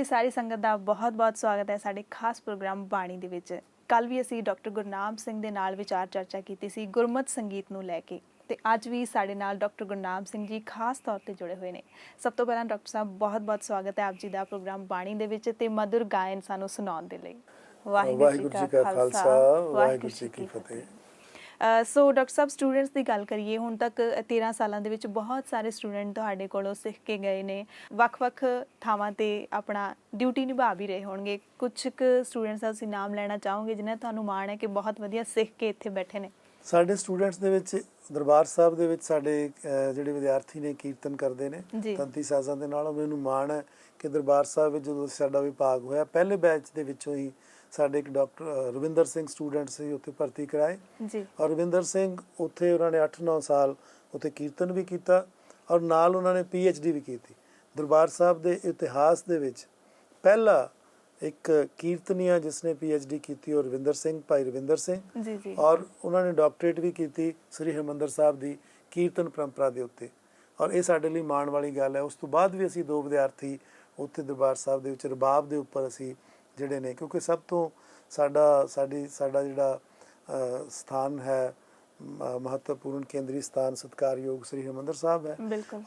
ਦੀ ਸਾਰੀ ਸੰਗਤ ਦਾ ਬਹੁਤ-ਬਹੁਤ ਸਵਾਗਤ ਹੈ ਸਾਡੇ ਖਾਸ ਪ੍ਰੋਗਰਾਮ ਬਾਣੀ ਦੇ ਵਿੱਚ। ਕੱਲ ਵੀ ਅਸੀਂ ਡਾਕਟਰ ਗੁਰਨਾਮ ਸਿੰਘ ਦੇ ਨਾਲ ਵਿਚਾਰ ਚਰਚਾ ਕੀਤੀ ਸੀ ਗੁਰਮਤ ਸੰਗੀਤ ਨੂੰ ਲੈ ਕੇ। ਤੇ ਅੱਜ ਵੀ ਸਾਡੇ ਨਾਲ ਡਾਕਟਰ ਗੁਰਨਾਮ ਸਿੰਘ ਜੀ ਖਾਸ ਤੌਰ ਤੇ ਜੁੜੇ ਹੋਏ ਨੇ। ਸਭ ਤੋਂ ਪਹਿਲਾਂ ਡਾਕਟਰ ਸਾਹਿਬ ਬਹੁਤ-ਬਹੁਤ ਸਵਾਗਤ ਹੈ ਆਪ ਜੀ ਦਾ ਪ੍ਰੋਗਰਾਮ ਬਾਣੀ ਦੇ ਵਿੱਚ ਤੇ ਮధుਰ ਗਾਇਨ ਸਾਨੂੰ ਸੁਣਾਉਣ ਦੇ ਲਈ। ਵਾਹਿਗੁਰੂ ਜੀ ਕਾ ਖਾਲਸਾ ਵਾਹਿਗੁਰੂ ਜੀ ਕੀ ਫਤਿਹ। ਸੋ ਡਾਕਟਰ ਸਾਹਿਬ ਸਟੂਡੈਂਟਸ ਦੀ ਗੱਲ ਕਰੀਏ ਹੁਣ ਤੱਕ 13 ਸਾਲਾਂ ਦੇ ਵਿੱਚ ਬਹੁਤ ਸਾਰੇ ਸਟੂਡੈਂਟ ਤੁਹਾਡੇ ਕੋਲੋਂ ਸਿੱਖ ਕੇ ਗਏ ਨੇ। ਵੱਖ-ਵੱਖ ਥਾਵਾਂ ਤੇ ਆਪਣਾ ਡਿਊਟੀ ਨਿਭਾ ਵੀ ਰਹੇ ਹੋਣਗੇ। ਕੁਝ ਕੁ ਸਟੂਡੈਂਟਸ ਦਾ ਤੁਸੀਂ ਨਾਮ ਲੈਣਾ ਚਾਹੋਗੇ ਜਿਨ੍ਹਾਂ ਤੁਹਾਨੂੰ ਮਾਣ ਹੈ ਕਿ ਬਹੁਤ ਵਧੀਆ ਸਿੱਖ ਕੇ ਇੱਥੇ ਬੈਠੇ ਨੇ? ਸਾਡੇ ਸਟੂਡੈਂਟਸ ਦੇ ਵਿੱਚ ਦਰਬਾਰ ਸਾਹਿਬ ਦੇ ਵਿੱਚ ਸਾਡੇ ਜਿਹੜੇ ਵਿਦਿਆਰਥੀ ਨੇ ਕੀਰਤਨ ਕਰਦੇ ਨੇ। ਤੰਤੀ ਸਾਜ਼ਾਂ ਦੇ ਨਾਲ ਮੈਨੂੰ ਮਾਣ ਹੈ ਕਿ ਦਰਬਾਰ ਸਾਹਿਬ ਵਿੱਚ ਜਦੋਂ ਸਾਡਾ ਵਿਭਾਗ ਹੋਇਆ ਪਹਿਲੇ ਬੈਚ ਦੇ ਵਿੱਚੋਂ ਹੀ ਸਾਡੇ ਇੱਕ ਡਾਕਟਰ ਰਵਿੰਦਰ ਸਿੰਘ ਸਟੂਡੈਂਟ ਸੀ ਉੱਥੇ ਭਰਤੀ ਕਰਾਏ। ਜੀ। ਔਰ ਰਵਿੰਦਰ ਸਿੰਘ ਉੱਥੇ ਉਹਨਾਂ ਨੇ 8-9 ਸਾਲ ਉੱਥੇ ਕੀਰਤਨ ਵੀ ਕੀਤਾ ਔਰ ਨਾਲ ਉਹਨਾਂ ਨੇ ਡੀ ਵੀ ਕੀਤੀ। ਦਰਬਾਰ ਸਾਹਿਬ ਦੇ ਇਤਿਹਾਸ ਦੇ ਵਿੱਚ ਪਹਿਲਾ ਇੱਕ ਕੀਰਤਨੀਆ ਜਿਸ ਨੇ ਡੀ ਕੀਤੀ ਉਹ ਰਵਿੰਦਰ ਸਿੰਘ ਭਾਈ ਰਵਿੰਦਰ ਸਿੰਘ। ਜੀ ਜੀ। ਔਰ ਉਹਨਾਂ ਨੇ ਡਾਕਟਰੇਟ ਵੀ ਕੀਤੀ ਸ੍ਰੀ ਹਰਿਮੰਦਰ ਸਾਹਿਬ ਦੀ ਕੀਰਤਨ ਪਰੰਪਰਾ ਦੇ ਉੱਤੇ। ਔਰ ਇਹ ਸਾਡੇ ਲਈ ਮਾਣ ਵਾਲੀ ਗੱਲ ਹੈ। ਉਸ ਤੋਂ ਬਾਅਦ ਵੀ ਅਸੀਂ ਦੋ ਵਿਦਿਆਰਥੀ ਉੱਥੇ ਦਰਬਾਰ ਸਾਹਿਬ ਦੇ ਵਿੱਚ ਰਬਾਬ ਦੇ ਉੱਪਰ ਅਸੀਂ ਜਿਹੜੇ ਨੇ ਕਿਉਂਕਿ ਸਭ ਤੋਂ ਸਾਡਾ ਸਾਡੀ ਸਾਡਾ ਜਿਹੜਾ ਸਥਾਨ ਹੈ ਮਹੱਤਵਪੂਰਨ ਕੇਂਦਰੀ ਸਥਾਨ ਸਤਕਾਰਯੋਗ ਸ੍ਰੀ ਹਰਿਮੰਦਰ ਸਾਹਿਬ ਹੈ।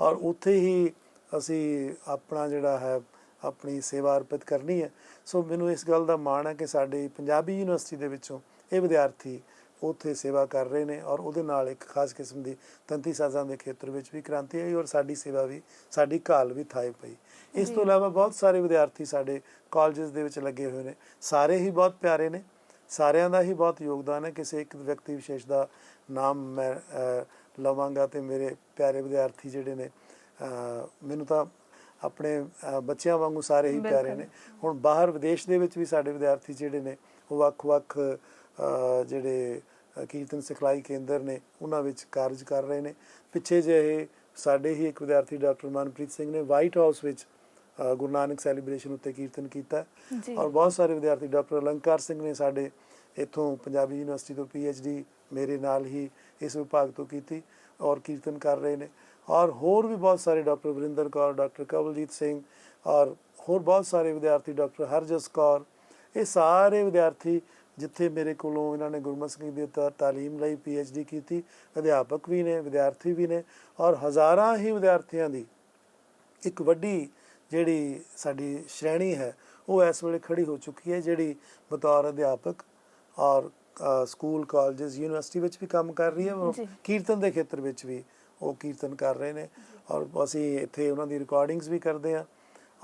ਔਰ ਉੱਥੇ ਹੀ ਅਸੀਂ ਆਪਣਾ ਜਿਹੜਾ ਹੈ ਆਪਣੀ ਸੇਵਾ ਅਰਪਿਤ ਕਰਨੀ ਹੈ। ਸੋ ਮੈਨੂੰ ਇਸ ਗੱਲ ਦਾ ਮਾਣ ਹੈ ਕਿ ਸਾਡੇ ਪੰਜਾਬੀ ਯੂਨੀਵਰਸਿਟੀ ਦੇ ਵਿੱਚੋਂ ਇਹ ਵਿਦਿਆਰਥੀ ਉੱਥੇ ਸੇਵਾ ਕਰ ਰਹੇ ਨੇ ਔਰ ਉਹਦੇ ਨਾਲ ਇੱਕ ਖਾਸ ਕਿਸਮ ਦੀ ਤੰਤੀ ਸਾਜ਼ਾਂ ਦੇ ਖੇਤਰ ਵਿੱਚ ਵੀ ਕ੍ਰਾਂਤੀ ਆਈ ਔਰ ਸਾਡੀ ਸੇਵਾ ਵੀ ਸਾਡੀ ਕਾਲ ਵੀ ਥਾਏ ਪਈ। ਇਸ ਤੋਂ ਇਲਾਵਾ ਬਹੁਤ ਸਾਰੇ ਵਿਦਿਆਰਥੀ ਸਾਡੇ ਕਾਲਜਸ ਦੇ ਵਿੱਚ ਲੱਗੇ ਹੋਏ ਨੇ। ਸਾਰੇ ਹੀ ਬਹੁਤ ਪਿਆਰੇ ਨੇ। ਸਾਰਿਆਂ ਦਾ ਹੀ ਬਹੁਤ ਯੋਗਦਾਨ ਹੈ। ਕਿਸੇ ਇੱਕ ਵਿਅਕਤੀ ਵਿਸ਼ੇਸ਼ ਦਾ ਨਾਮ ਮੈਂ ਲਵਾਂਗਾ ਤੇ ਮੇਰੇ ਪਿਆਰੇ ਵਿਦਿਆਰਥੀ ਜਿਹੜੇ ਨੇ ਮੈਨੂੰ ਤਾਂ ਆਪਣੇ ਬੱਚਿਆਂ ਵਾਂਗੂ ਸਾਰੇ ਹੀ ਪਿਆਰੇ। ਨੇ। ਹੁਣ ਬਾਹਰ ਵਿਦੇਸ਼ ਦੇ ਵਿੱਚ ਵੀ ਸਾਡੇ ਵਿਦਿਆਰਥੀ ਜਿਹੜੇ ਨੇ ਉਹ ਵੱਖ-ਵੱਖ ਜਿਹੜੇ ਕੀਰਤਨ ਸਿਖਲਾਈ ਕੇਂਦਰ ਨੇ ਉਹਨਾਂ ਵਿੱਚ ਕਾਰਜ ਕਰ ਰਹੇ ਨੇ। ਪਿੱਛੇ ਜਿਹੇ ਸਾਡੇ ਹੀ ਇੱਕ ਵਿਦਿਆਰਥੀ ਡਾਕਟਰ ਮਨਪ੍ਰੀਤ ਸਿੰਘ ਨੇ ਵਾਈਟ ਹਾਊਸ ਵਿੱਚ ਗੁਰੂ ਨਾਨਕ ਸੈਲੀਬ੍ਰੇਸ਼ਨ ਉੱਤੇ ਕੀਰਤਨ ਕੀਤਾ। ਔਰ ਬਹੁਤ ਸਾਰੇ ਵਿਦਿਆਰਥੀ ਡਾਕਟਰ ਅਲੰਕਾਰ ਸਿੰਘ ਨੇ ਸਾਡੇ ਇੱਥੋਂ ਪੰਜਾਬੀ ਯੂਨੀਵਰਸਿਟੀ ਤੋਂ ਡੀ ਮੇਰੇ ਨਾਲ ਹੀ ਇਸ ਵਿਭਾਗ ਤੋਂ ਕੀਤੀ ਔਰ ਕੀਰਤਨ ਕਰ ਰਹੇ ਨੇ। ਔਰ ਹੋਰ ਵੀ ਬਹੁਤ ਸਾਰੇ ਡਾਕਟਰ ਵਰਿੰਦਰ ਕੌਰ ਡਾਕਟਰ ਕਵਲਜੀਤ ਸਿੰਘ ਔਰ ਹੋਰ ਬਹੁਤ ਸਾਰੇ ਵਿਦਿਆਰਥੀ ਡਾਕਟਰ ਹਰਜਸ ਕੌਰ ਇਹ ਸਾਰੇ ਵਿਦਿਆਰਥੀ ਜਿੱਥੇ ਮੇਰੇ ਕੋਲੋਂ ਇਹਨਾਂ ਨੇ ਗੁਰਮਤਿ ਸੰਗੀਤ ਦੀ ਤਾਲੀਮ ਲਈ ਡੀ ਕੀਤੀ ਅਧਿਆਪਕ ਵੀ ਨੇ ਵਿਦਿਆਰਥੀ ਵੀ ਨੇ ਔਰ ਹਜ਼ਾਰਾਂ ਹੀ ਵਿਦਿਆਰਥੀਆਂ ਦੀ ਇੱਕ ਵੱਡੀ ਜਿਹੜੀ ਸਾਡੀ ਸ਼੍ਰੇਣੀ ਹੈ ਉਹ ਇਸ ਵੇਲੇ ਖੜੀ ਹੋ ਚੁੱਕੀ ਹੈ ਜਿਹੜੀ ਬਤੌਰ ਅਧਿਆਪਕ ਔਰ ਸਕੂਲ ਕਾਲਜਸ ਯੂਨੀਵਰਸਿਟੀ ਵਿੱਚ ਵੀ ਕੰਮ ਕਰ ਰਹੀ ਹੈ। ਕੀਰਤਨ ਦੇ ਖੇਤਰ ਵਿੱਚ ਵੀ ਉਹ ਕੀਰਤਨ ਕਰ ਰਹੇ ਨੇ ਔਰ ਅਸੀਂ ਇੱਥੇ ਉਹਨਾਂ ਦੀ ਰਿਕਾਰਡਿੰਗਸ ਵੀ ਕਰਦੇ ਹਾਂ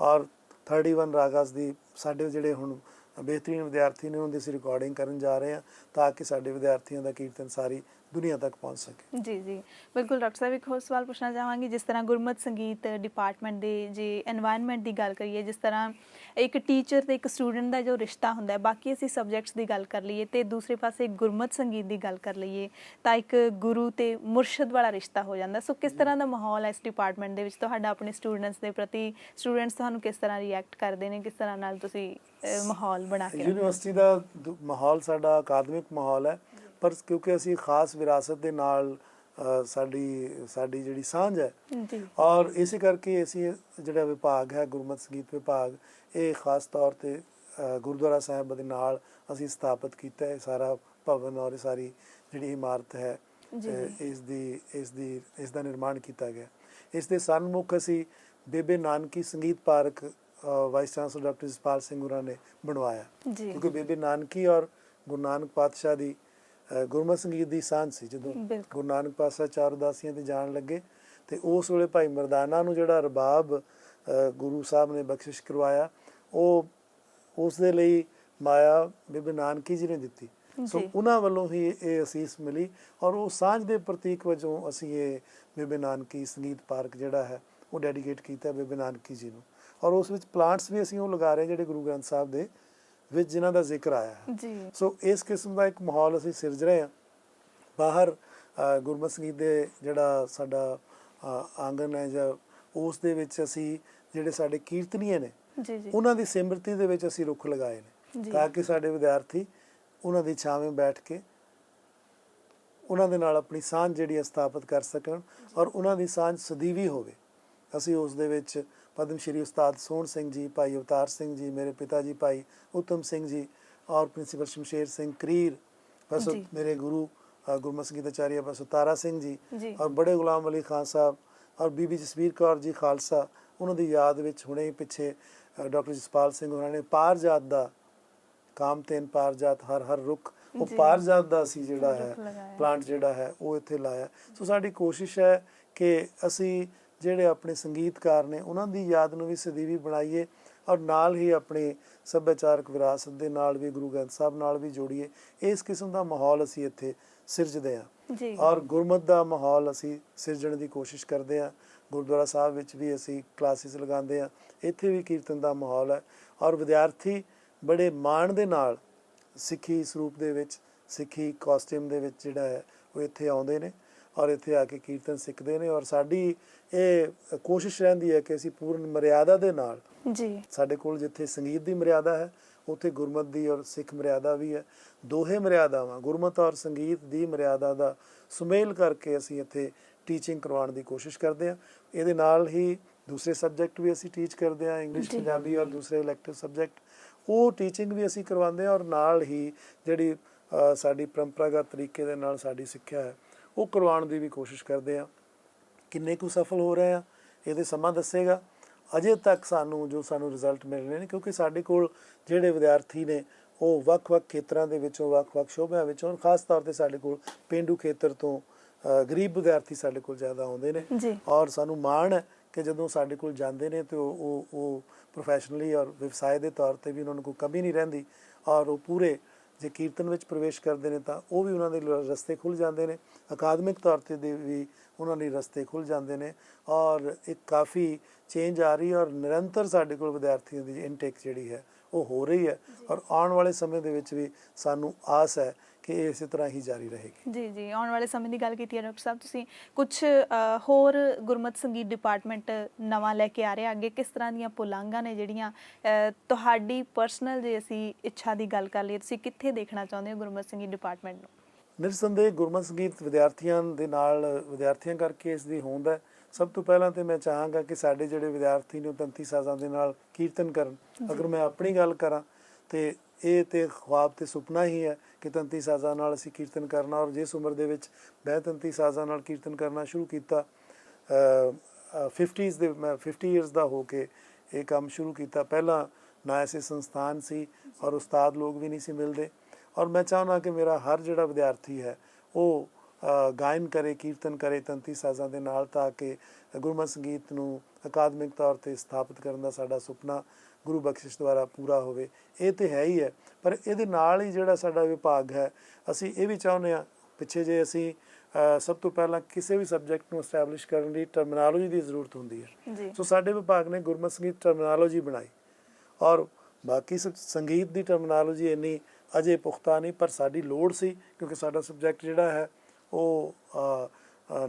ਔਰ 31 ਰਾਗਾਸ ਦੀ ਸਾਡੇ ਜਿਹੜੇ ਹੁਣ ਬਿਹਤਰੀਨ ਵਿਦਿਆਰਥੀ ਨੇ ਉਹਨਾਂ ਦੀ ਅਸੀਂ ਰਿਕਾਰਡਿੰਗ ਕਰਨ ਜਾ ਰਹੇ ਹਾਂ ਤਾਂ ਕਿ ਸਾਡੇ ਵਿਦਿਆਰਥੀਆਂ ਦਾ ਕੀਰਤਨ ਸਾਰੀ ਦੁਨੀਆ ਤੱਕ ਪਹੁੰਚ ਸਕੇ। ਜੀ ਜੀ। ਬਿਲਕੁਲ ਡਾਕਟਰ ਸਾਹਿਬ ਇੱਕ ਹੋਰ ਸਵਾਲ ਪੁੱਛਣਾ ਚਾਹਾਂਗੀ। ਜਿਸ ਤਰ੍ਹਾਂ ਗੁਰਮਤ ਸੰਗੀਤ ਡਿਪਾਰਟਮੈਂਟ ਦੇ ਜੇ এনवाnenमेंट ਦੀ ਗੱਲ ਕਰੀਏ ਜਿਸ ਤਰ੍ਹਾਂ ਇੱਕ ਟੀਚਰ ਤੇ ਇੱਕ ਸਟੂਡੈਂਟ ਦਾ ਜੋ ਰਿਸ਼ਤਾ ਹੁੰਦਾ ਹੈ ਬਾਕੀ ਅਸੀਂ ਸਬਜੈਕਟਸ ਦੀ ਗੱਲ ਕਰ ਲਈਏ ਤੇ ਦੂਸਰੇ ਪਾਸੇ ਗੁਰਮਤ ਸੰਗੀਤ ਦੀ ਗੱਲ ਕਰ ਲਈਏ ਤਾਂ ਇੱਕ ਗੁਰੂ ਤੇ ਮੁਰਸ਼ਿਦ ਵਾਲਾ ਰਿਸ਼ਤਾ ਹੋ ਜਾਂਦਾ। ਸੋ ਕਿਸ ਤਰ੍ਹਾਂ ਦਾ ਮਾਹੌਲ ਹੈ ਇਸ ਡਿਪਾਰਟਮੈਂਟ ਦੇ ਵਿੱਚ? ਤੁਹਾਡਾ ਆਪਣੇ ਸਟੂਡੈਂਟਸ ਦੇ ਪ੍ਰਤੀ ਸਟੂਡੈਂਟਸ ਤੁਹਾਨੂੰ ਕਿਸ ਤਰ੍ਹਾਂ ਰਿਐਕਟ ਕਰਦੇ ਨੇ? ਕਿਸ ਤਰ੍ਹਾਂ ਨਾਲ ਤੁਸੀਂ ਮਾਹੌਲ ਬਣਾ ਕੇ ਯੂਨੀਵਰਸਿਟੀ ਦਾ ਮਾਹੌਲ ਸਾਡਾ ਅਕਾਦਮਿਕ ਮਾਹੌਲ ਹੈ। ਪਰ ਕਿਉਂਕਿ ਅਸੀਂ ਖਾਸ ਵਿਰਾਸਤ ਦੇ ਨਾਲ ਸਾਡੀ ਸਾਡੀ ਜਿਹੜੀ ਸਾਂਝ ਹੈ? ਜੀ। ਔਰ ਇਸੇ ਕਰਕੇ ਅਸੀਂ ਜਿਹੜਾ ਵਿਭਾਗ ਹੈ ਗੁਰਮਤਿ ਸੰਗੀਤ ਵਿਭਾਗ ਇਹ ਖਾਸ ਤੌਰ ਤੇ ਗੁਰਦੁਆਰਾ ਸਾਹਿਬ ਦੇ ਨਾਲ ਅਸੀਂ ਸਥਾਪਿਤ ਕੀਤਾ ਹੈ। ਸਾਰਾ ਭਵਨ ਔਰ ਇਹ ਸਾਰੀ ਜਿਹੜੀ ਇਮਾਰਤ ਹੈ। ਇਸ ਦੀ ਇਸ ਦੀ ਇਸ ਦਾ ਨਿਰਮਾਣ ਕੀਤਾ ਗਿਆ। ਇਸ ਦੇ ਸਨਮੁਖ ਅਸੀਂ Bebe Nanaki Sangeet park vice chancellor doctor Jaspal Singh ਹੋਰਾਂ ਨੇ ਬਣਵਾਇਆ। ਕਿਉਂਕਿ ਬੇਬੇ ਨਾਨਕੀ ਔਰ ਗੁਰੂ ਨਾਨਕ ਪਾਤਸ਼ਾਹ ਦੀ ਗੁਰਮਤਿ ਸੰਗੀਤ ਦੀ ਸਾਂਝ ਸੀ ਜਦੋਂ। ਗੁਰੂ ਨਾਨਕ ਪਾਤਸ਼ਾਹ ਚਾਰ ਉਦਾਸੀਆਂ ਤੇ ਜਾਣ ਲੱਗੇ ਤੇ ਉਸ ਵੇਲੇ ਭਾਈ ਮਰਦਾਨਾ ਨੂੰ ਜਿਹੜਾ ਰਬਾਬ ਗੁਰੂ ਸਾਹਿਬ ਨੇ ਬਖਸ਼ਿਸ਼ ਕਰਵਾਇਆ ਉਹ ਉਸ ਦੇ ਲਈ ਮਾਇਆ ਬੇਬੇ ਨਾਨਕੀ ਜੀ ਨੇ ਦਿੱਤੀ ਸੋ। ਉਹਨਾਂ ਵੱਲੋਂ ਹੀ ਇਹ ਅਸੀਸ ਮਿਲੀ ਔਰ ਉਹ ਸਾਂਝ ਦੇ ਪ੍ਰਤੀਕ ਵਜੋਂ ਅਸੀਂ ਇਹ ਬੇਬੇ ਨਾਨਕੀ ਸੰਗੀਤ ਪਾਰਕ ਜਿਹੜਾ ਹੈ ਉਹ ਡੈਡੀਕੇਟ ਕੀਤਾ ਬੇਬੇ ਨਾਨਕੀ ਜੀ ਨੂੰ ਔਰ ਉਸ ਵਿੱਚ ਪਲਾਂਟਸ ਵੀ ਅਸੀਂ ਉਹ ਲਗਾ ਰਹੇ ਜਿਹੜੇ ਗੁਰੂ ਗ੍ਰੰਥ ਸਾਹਿਬ ਦੇ ਵਿੱਚ ਜਿਨ੍ਹਾਂ ਦਾ ਜ਼ਿਕਰ ਆਇਆ ਹੈ। ਜੀ। ਸੋ ਇਸ ਕਿਸਮ ਦਾ ਇੱਕ ਮਾਹੌਲ ਅਸੀਂ ਸਿਰਜ ਰਹੇ ਹਾਂ। ਬਾਹਰ ਗੁਰਮਤਿ ਸੰਗੀਤ ਦੇ ਜਿਹੜਾ ਸਾਡਾ ਆਂਗਨ ਹੈ ਜਾਂ ਉਸ ਦੇ ਵਿੱਚ ਅਸੀਂ ਜਿਹੜੇ ਸਾਡੇ ਕੀਰਤਨੀਏ ਨੇ ਜੀ ਜੀ। ਉਹਨਾਂ ਦੀ ਸਿਮਰਤੀ ਦੇ ਵਿੱਚ ਅਸੀਂ ਰੁੱਖ ਲਗਾਏ ਨੇ। ਤਾਂ ਕਿ ਸਾਡੇ ਵਿਦਿਆਰਥੀ ਉਹਨਾਂ ਦੀ ਛਾਵੇਂ ਬੈਠ ਕੇ ਉਹਨਾਂ ਦੇ ਨਾਲ ਆਪਣੀ ਸਾਂਝ ਜਿਹੜੀ ਸਥਾਪਿਤ ਕਰ ਸਕਣ ਔਰ ਉਹਨਾਂ ਦੀ ਸਾਂਝ ਸਦੀਵੀ ਹੋਵੇ। ਅਸੀਂ ਉਸ ਦੇ ਵਿੱਚ ਪਦਮ ਸ਼੍ਰੀ ਉਸਤਾਦ ਸੋਹਣ ਸਿੰਘ ਜੀ ਭਾਈ ਅਵਤਾਰ ਸਿੰਘ ਜੀ ਮੇਰੇ ਪਿਤਾ ਜੀ ਭਾਈ ਉਤਮ ਸਿੰਘ ਜੀ ਔਰ ਪ੍ਰਿੰਸੀਪਲ ਸ਼ਮਸ਼ੇਰ ਸਿੰਘ ਕਰੀਰ ਬਸ। ਮੇਰੇ ਗੁਰੂ ਸੰਗੀਤ ਆਚਾਰੀਆ ਬਸ ਤਾਰਾ ਸਿੰਘ ਜੀ ਔਰ ਬੜੇ ਗੁਲਾਮ ਅਲੀ ਖਾਨ ਸਾਹਿਬ ਔਰ ਬੀਬੀ ਜਸਵੀਰ ਕੌਰ ਜੀ ਖਾਲਸਾ ਉਹਨਾਂ ਦੀ ਯਾਦ ਵਿੱਚ ਹੁਣੇ ਹੀ ਪਿੱਛੇ ਡਾਕਟਰ ਜਸਪਾਲ ਸਿੰਘ ਉਹਨਾਂ ਨੇ ਪਾਰਜਾਤ ਦਾ ਕਾਮਤੇਨ ਪਾਰਜਾਤ ਹਰ ਹਰ ਰੁੱਖ ਉਹ ਜੀ। ਪਾਰਜਾਤ ਦਾ ਸੀ ਜਿਹੜਾ ਹੈ। ਪਲਾਂਟ ਜਿਹੜਾ ਹੈ ਉਹ ਇੱਥੇ ਲਾਇਆ ਸੋ ਸਾਡੀ ਕੋਸ਼ਿਸ਼ ਹੈ ਕਿ ਅਸੀਂ ਜਿਹੜੇ ਆਪਣੇ ਸੰਗੀਤਕਾਰ ਨੇ ਉਹਨਾਂ ਦੀ ਯਾਦ ਨੂੰ ਵੀ ਸਦੀਵੀ ਬਣਾਈਏ ਔਰ ਨਾਲ ਹੀ ਆਪਣੀ ਸੱਭਿਆਚਾਰਕ ਵਿਰਾਸਤ ਦੇ ਨਾਲ ਵੀ ਗੁਰੂ ਗ੍ਰੰਥ ਸਾਹਿਬ ਨਾਲ ਵੀ ਜੋੜੀਏ। ਇਸ ਕਿਸਮ ਦਾ ਮਾਹੌਲ ਅਸੀਂ ਇੱਥੇ ਸਿਰਜਦੇ ਜੀ। ਔਰ ਗੁਰਮਤ ਦਾ ਮਾਹੌਲ ਅਸੀਂ ਸਿਰਜਣ ਦੀ ਕੋਸ਼ਿਸ਼ ਕਰਦੇ ਹਾਂ। ਗੁਰਦੁਆਰਾ ਸਾਹਿਬ ਵਿੱਚ ਵੀ ਅਸੀਂ ਕਲਾਸਿਸ ਲਗਾਉਂਦੇ ਹਾਂ। ਇੱਥੇ ਵੀ ਕੀਰਤਨ ਦਾ ਮਾਹੌਲ ਹੈ। ਔਰ ਵਿਦਿਆਰਥੀ ਬੜੇ ਮਾਣ ਦੇ ਨਾਲ ਸਿੱਖੀ ਸਰੂਪ ਦੇ ਵਿੱਚ ਸਿੱਖੀ ਕਾਸਟਿਊਮ ਦੇ ਵਿੱਚ ਜਿਹੜਾ ਹੈ ਉਹ ਇੱਥੇ ਆਉਂਦੇ ਨੇ। ਔਰ ਇੱਥੇ ਆ ਕੇ ਕੀਰਤਨ ਸਿੱਖਦੇ ਨੇ ਔਰ ਸਾਡੀ ਇਹ ਕੋਸ਼ਿਸ਼ ਰਹਿੰਦੀ ਹੈ ਕਿ ਅਸੀਂ ਪੂਰਨ ਮਰਿਆਦਾ ਦੇ ਨਾਲ ਜੀ। ਸਾਡੇ ਕੋਲ ਜਿੱਥੇ ਸੰਗੀਤ ਦੀ ਮਰਿਆਦਾ ਹੈ ਉੱਥੇ ਗੁਰਮਤ ਦੀ ਔਰ ਸਿੱਖ ਮਰਿਆਦਾ ਵੀ ਹੈ। ਦੋਹੇ ਮਰਿਆਦਾਵਾਂ ਗੁਰਮਤ ਔਰ ਸੰਗੀਤ ਦੀ ਮਰਿਆਦਾ ਦਾ ਸੁਮੇਲ ਕਰਕੇ ਅਸੀਂ ਇੱਥੇ ਟੀਚਿੰਗ ਕਰਵਾਉਣ ਦੀ ਕੋਸ਼ਿਸ਼ ਕਰਦੇ ਹਾਂ। ਇਹਦੇ ਨਾਲ ਹੀ ਦੂਸਰੇ ਸਬਜੈਕਟ ਵੀ ਅਸੀਂ ਟੀਚ ਕਰਦੇ ਹਾਂ ਇੰਗਲਿਸ਼। ਪੰਜਾਬੀ ਔਰ ਦੂਸਰੇ ਇਲੈਕਟਿਵ ਸਬਜੈਕਟ ਉਹ ਟੀਚਿੰਗ ਵੀ ਅਸੀਂ ਕਰਵਾਉਂਦੇ ਹਾਂ ਔਰ ਨਾਲ ਹੀ ਜਿਹੜੀ ਸਾਡੀ ਪਰੰਪਰਾਗਤ ਤਰੀਕੇ ਦੇ ਨਾਲ ਸਾਡੀ ਸਿੱਖਿਆ ਹੈ ਉਹ ਕਰਵਾਉਣ ਦੀ ਵੀ ਕੋਸ਼ਿਸ਼ ਕਰਦੇ ਹਾਂ ਕਿੰਨੇ ਕੁ ਸਫਲ ਹੋ ਰਹੇ ਆ ਇਹਦੇ ਸਮਾਂ ਦੱਸੇਗਾ। ਅਜੇ ਤੱਕ ਸਾਨੂੰ ਜੋ ਸਾਨੂੰ ਰਿਜ਼ਲਟ ਮਿਲ ਰਹੇ ਨੇ ਕਿਉਂਕਿ ਸਾਡੇ ਕੋਲ ਜਿਹੜੇ ਵਿਦਿਆਰਥੀ ਨੇ ਉਹ ਵੱਖ-ਵੱਖ ਖੇਤਰਾਂ ਦੇ ਵਿੱਚੋਂ ਵੱਖ-ਵੱਖ ਸ਼ੋਬਿਆਂ ਵਿੱਚੋਂ ਖਾਸ ਤੌਰ ਤੇ ਸਾਡੇ ਕੋਲ ਪਿੰਡੂ ਖੇਤਰ ਤੋਂ ਗਰੀਬ ਵਿਦਿਆਰਥੀ ਸਾਡੇ ਕੋਲ ਜ਼ਿਆਦਾ ਆਉਂਦੇ ਨੇ। ਔਰ ਸਾਨੂੰ ਮਾਣ ਹੈ ਕਿ ਜਦੋਂ ਸਾਡੇ ਕੋਲ ਜਾਂਦੇ ਨੇ ਤੇ ਉਹ ਉਹ ਉਹ ਪ੍ਰੋਫੈਸ਼ਨਲੀ ਔਰ ਵਿਵਸਾਏ ਦੇ ਤੌਰ ਤੇ ਵੀ ਉਹਨਾਂ ਨੂੰ ਕੋਈ ਕਮੀ ਨਹੀਂ ਰਹਿੰਦੀ। ਔਰ ਉਹ ਪੂਰੇ ਜੇ ਕੀਰਤਨ ਵਿੱਚ ਪ੍ਰਵੇਸ਼ ਕਰਦੇ ਨੇ ਤਾਂ ਉਹ ਵੀ ਉਹਨਾਂ ਦੇ ਲ- ਰਸਤੇ ਖੁੱਲ ਜਾਂਦੇ ਨੇ। ਅਕਾਦਮਿਕ ਤੌਰ ਤੇ ਦੇ ਵੀ ਉਹਨਾਂ ਲਈ ਰਸਤੇ ਖੁੱਲ ਜਾਂਦੇ ਨੇ ਔਰ ਇੱਕ ਕਾਫੀ ਚੇਂਜ ਆ ਰਹੀ ਹੈ ਔਰ ਨਿਰੰਤਰ ਸਾਡੇ ਕੋਲ ਵਿਦਿਆਰਥੀਆਂ ਦੀ ਇਨਟੇਕ ਜਿਹੜੀ ਹੈ ਉਹ ਹੋ ਰਹੀ ਹੈ ਔਰ ਆਉਣ ਵਾਲੇ ਸਮੇਂ ਦੇ ਵਿੱਚ ਵੀ ਸਾਨੂੰ ਆਸ ਹੈ ਕਿ ਇਹ ਇਸੇ ਤਰ੍ਹਾਂ ਹੀ ਜਾਰੀ ਰਹੇਗੀ। ਜੀ ਜੀ ਆਉਣ ਵਾਲੇ ਸਮੇਂ ਦੀ ਗੱਲ ਕੀਤੀ ਹੈ ਡਾਕਟਰ ਸਾਹਿਬ ਤੁਸੀਂ ਕੁਝ ਹੋਰ ਗੁਰਮਤ ਸੰਗੀਤ ਡਿਪਾਰਟਮੈਂਟ ਨਵਾਂ ਲੈ ਕੇ ਆ ਰਿਹਾ ਅੱਗੇ ਕਿਸ ਤਰ੍ਹਾਂ ਦੀਆਂ ਪੁਲਾਂਘਾਂ ਨੇ ਜਿਹੜੀਆਂ ਤੁਹਾਡੀ ਪਰਸਨਲ ਜੇ ਅਸੀਂ ਇੱਛਾ ਦੀ ਗੱਲ ਕਰ ਲਈਏ ਤੁਸੀਂ ਕਿੱਥੇ ਦੇਖਣਾ ਚਾਹੁੰਦੇ ਹੋ ਗੁਰਮਤ ਸੰਗੀਤ ਡਿਪਾਰਟਮੈਂਟ ਨੂੰ? ਨਿਰਸੰਦੇਹ ਗੁਰਮਤਿ ਸੰਗੀਤ ਵਿਦਿਆਰਥੀਆਂ ਦੇ ਨਾਲ ਵਿਦਿਆਰਥੀਆਂ ਕਰਕੇ ਇਸ ਦੀ ਹੋਂਦ ਹੈ। ਸਭ ਤੋਂ ਪਹਿਲਾਂ ਤੇ ਮੈਂ ਚਾਹਾਂਗਾ ਕਿ ਸਾਡੇ ਜਿਹੜੇ ਵਿਦਿਆਰਥੀ ਨੇ ਉਹ ਤੰਤੀ ਸਾਜ਼ਾਂ ਦੇ ਨਾਲ ਕੀਰਤਨ ਕਰਨ। ਅਗਰ ਮੈਂ ਆਪਣੀ ਗੱਲ ਕਰਾਂ ਤੇ ਇਹ ਤੇ ਖੁਆਬ ਤੇ ਸੁਪਨਾ ਹੀ ਹੈ ਕਿ ਤੰਤੀ ਸਾਜ਼ਾਂ ਨਾਲ ਅਸੀਂ ਕੀਰਤਨ ਕਰਨਾ ਔਰ ਜਿਸ ਉਮਰ ਦੇ ਵਿੱਚ ਮੈਂ ਤੰਤੀ ਸਾਜ਼ਾਂ ਨਾਲ ਕੀਰਤਨ ਕਰਨਾ ਸ਼ੁਰੂ ਕੀਤਾ ਅ, 50s ਦੇ ਮੈਂ 50 ਇਅਰਸ ਦਾ ਹੋ ਕੇ ਇਹ ਕੰਮ ਸ਼ੁਰੂ ਕੀਤਾ। ਪਹਿਲਾਂ ਨਾ ਐਸੇ ਸੰਸਥਾਨ ਸੀ ਔਰ ਉਸਤਾਦ ਲੋਕ ਵੀ ਨਹੀਂ ਸੀ ਮਿਲਦੇ। ਔਰ ਮੈਂ ਚਾਹੁੰਦਾ ਕਿ ਮੇਰਾ ਹਰ ਜਿਹੜਾ ਵਿਦਿਆਰਥੀ ਹੈ ਉਹ ਗਾਇਨ ਕਰੇ ਕੀਰਤਨ ਕਰੇ ਤੰਤੀ ਸਾਜ਼ਾਂ ਦੇ ਨਾਲ ਤਾਂ ਕਿ ਗੁਰਮਤਿ ਸੰਗੀਤ ਨੂੰ ਅਕਾਦਮਿਕ ਤੌਰ ਤੇ ਸਥਾਪਿਤ ਕਰਨ ਦਾ ਸਾਡਾ ਸੁਪਨਾ ਗੁਰੂ ਬਖਸ਼ਿਸ਼ ਦੁਆਰਾ ਪੂਰਾ ਹੋਵੇ। ਇਹ ਤੇ ਹੈ ਹੀ ਹੈ ਪਰ ਇਹਦੇ ਨਾਲ ਹੀ ਜਿਹੜਾ ਸਾਡਾ ਵਿਭਾਗ ਹੈ ਅਸੀਂ ਇਹ ਵੀ ਚਾਹੁੰਦੇ ਹਾਂ ਪਿੱਛੇ ਜੇ ਅਸੀਂ ਸਭ ਤੋਂ ਪਹਿਲਾਂ ਕਿਸੇ ਵੀ ਸਬਜੈਕਟ ਨੂੰ ਐਸਟੈਬਲਿਸ਼ ਕਰਨ ਲਈ ਟਰਮੀਨੋਲੋਜੀ ਦੀ ਜ਼ਰੂਰਤ ਹੁੰਦੀ ਹੈ। ਸੋ ਸਾਡੇ ਵਿਭਾਗ ਨੇ ਗੁਰਮਤਿ ਸੰਗੀਤ ਟਰਮੀਨੋਲੋਜੀ ਬਣਾਈ ਔਰ ਬਾਕੀ ਸੰਗੀਤ ਦੀ ਟਰਮੀਨੋਲੋਜੀ ਇੰਨੀ ਅਜੇ ਪੁਖਤਾ ਨਹੀਂ ਪਰ ਸਾਡੀ ਲੋੜ ਸੀ ਕਿਉਂਕਿ ਸਾਡਾ ਸਬਜੈਕਟ ਜਿਹੜਾ ਹੈ ਉਹ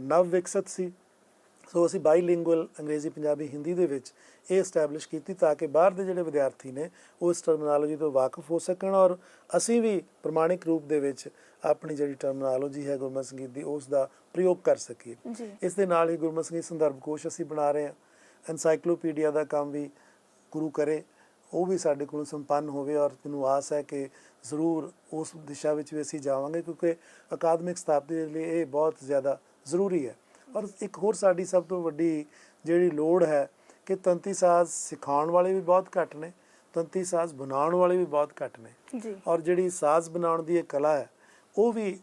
ਨਵ ਵਿਕਸਿਤ ਸੀ। ਸੋ ਅਸੀਂ ਬਾਈਲਿੰਗੁਅਲ ਅੰਗਰੇਜ਼ੀ ਪੰਜਾਬੀ ਹਿੰਦੀ ਦੇ ਵਿੱਚ ਇਹ ਐਸਟੈਬਲਿਸ਼ ਕੀਤੀ ਤਾਂ ਕਿ ਬਾਹਰ ਦੇ ਜਿਹੜੇ ਵਿਦਿਆਰਥੀ ਨੇ ਉਹ ਇਸ ਟਰਮੀਨੋਲੋਜੀ ਤੋਂ ਵਾਕਿਫ ਹੋ ਸਕਣ ਔਰ ਅਸੀਂ ਵੀ ਪ੍ਰਮਾਣਿਕ ਰੂਪ ਦੇ ਵਿੱਚ ਆਪਣੀ ਜਿਹੜੀ ਟਰਮੀਨੋਲੋਜੀ ਹੈ ਗੁਰਮਤਿ ਸੰਗੀਤ ਦੀ ਉਸ ਦਾ ਪ੍ਰਯੋਗ ਕਰ ਸਕੀਏ। ਇਸ ਦੇ ਨਾਲ ਹੀ ਗੁਰਮਤਿ ਸੰਗੀਤ ਸੰਦਰਭ ਕੋਸ਼ ਅਸੀਂ ਬਣਾ ਰਹੇ ਹਾਂ। ਐਨਸਾਈਕਲੋਪੀਡੀਆ ਦਾ ਕੰਮ ਵੀ ਗੁਰੂ ਕਰੇ। ਉਹ ਵੀ ਸਾਡੇ ਕੋਲ ਸੰਪੰਨ ਹੋਵੇ ਔਰ ਮੈਨੂੰ ਆਸ ਹੈ ਕਿ ਜ਼ਰੂਰ ਉਸ ਦਿਸ਼ਾ ਵਿੱਚ ਵੀ ਅਸੀਂ ਜਾਵਾਂਗੇ ਕਿਉਂਕਿ ਅਕਾਦਮਿਕ ਸਥਾਪਤੀ ਦੇ ਲਈ ਇਹ ਬਹੁਤ ਜ਼ਿਆਦਾ ਜ਼ਰੂਰੀ ਹੈ। ਔਰ ਇੱਕ ਹੋਰ ਸਾਡੀ ਸਭ ਤੋਂ ਵੱਡੀ ਜਿਹੜੀ ਲੋੜ ਹੈ ਕਿ ਤੰਤੀ ਸਾਜ਼ ਸਿਖਾਉਣ ਵਾਲੇ ਵੀ ਬਹੁਤ ਘੱਟ ਨੇ ਤੰਤੀ ਸਾਜ਼ ਬਣਾਉਣ ਵਾਲੇ ਵੀ ਬਹੁਤ ਘੱਟ ਨੇ। ਜੀ। ਔਰ ਜਿਹੜੀ ਸਾਜ਼ ਬਣਾਉਣ ਦੀ ਇਹ ਕਲਾ ਹੈ ਉਹ ਵੀ